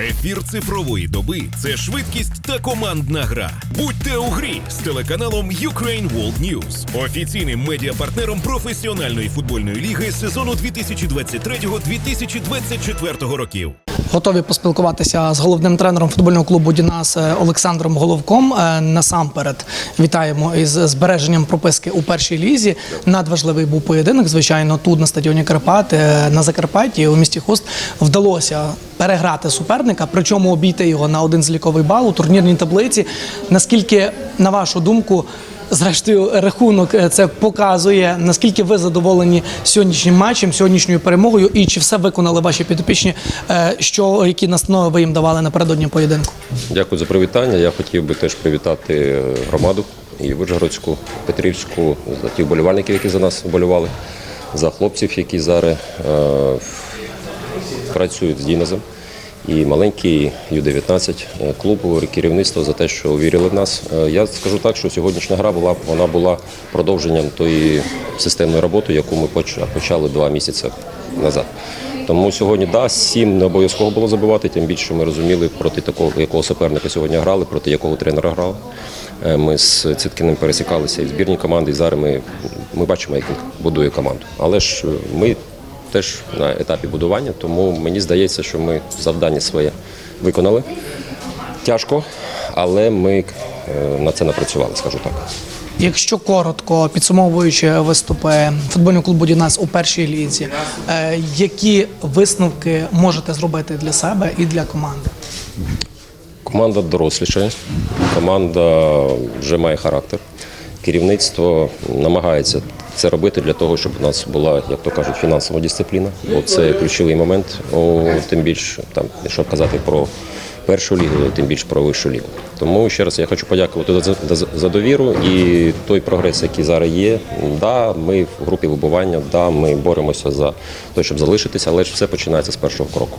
Ефір цифрової доби це швидкість та командна гра. Будьте у грі з телеканалом Ukraine World News, офіційним медіапартнером професіональної футбольної ліги сезону 2023-2024 років. Готові поспілкуватися з головним тренером футбольного клубу Дінас е, Олександром Головком. Е, Насамперед вітаємо із збереженням прописки у першій лізі. Надважливий був поєдинок. Звичайно, тут на стадіоні Карпат е, на Закарпатті у місті Хуст вдалося переграти суперника, причому обійти його на один зліковий бал у турнірній таблиці. Наскільки, на вашу думку, Зрештою, рахунок е, це показує, наскільки ви задоволені сьогоднішнім матчем, сьогоднішньою перемогою, і чи все виконали ваші підопічні, е, що які настанови ви їм давали напередодні поєдинку? Дякую за привітання. Я хотів би теж привітати е, громаду і Вижгородську, Петрівську, за ті вболівальників, які за нас вболівали, за хлопців, які зараз працюють з Дінозом. І маленький Ю-19 е, клубу, керівництво за те, що вірили в нас. Е, Я скажу так, що сьогоднішня гра була вона була продовженням тої системної роботи, яку ми почали два місяці назад. Тому сьогодні да, сім не обов'язково було забивати, тим більше ми розуміли, проти такого якого суперника сьогодні грали, проти якого тренера грали. Е, Ми з Циткіним пересікалися і в збірній команди, і зараз ми, ми бачимо, як він будує команду. Але ж ми теж на етапі будування, тому мені здається, що ми завдання своє виконали. Тяжко, але ми е, на це напрацювали, скажу так. Якщо коротко підсумовуючи виступи футбольного клубу Дінас у першій лізі, е, які висновки можете зробити для себе і для команди? Команда дорослішає, команда вже має характер. Керівництво намагається це робити для того, щоб у нас була, як то кажуть, фінансова дисципліна, бо це ключовий момент. О, тим більше, там, якщо казати про першу лігу, тим більше про вищу лігу. Тому ще раз я хочу подякувати за, за, довіру і той прогрес, який зараз є. Да, ми в групі вибування, да, ми боремося за те, щоб залишитися, але ж все починається з першого кроку.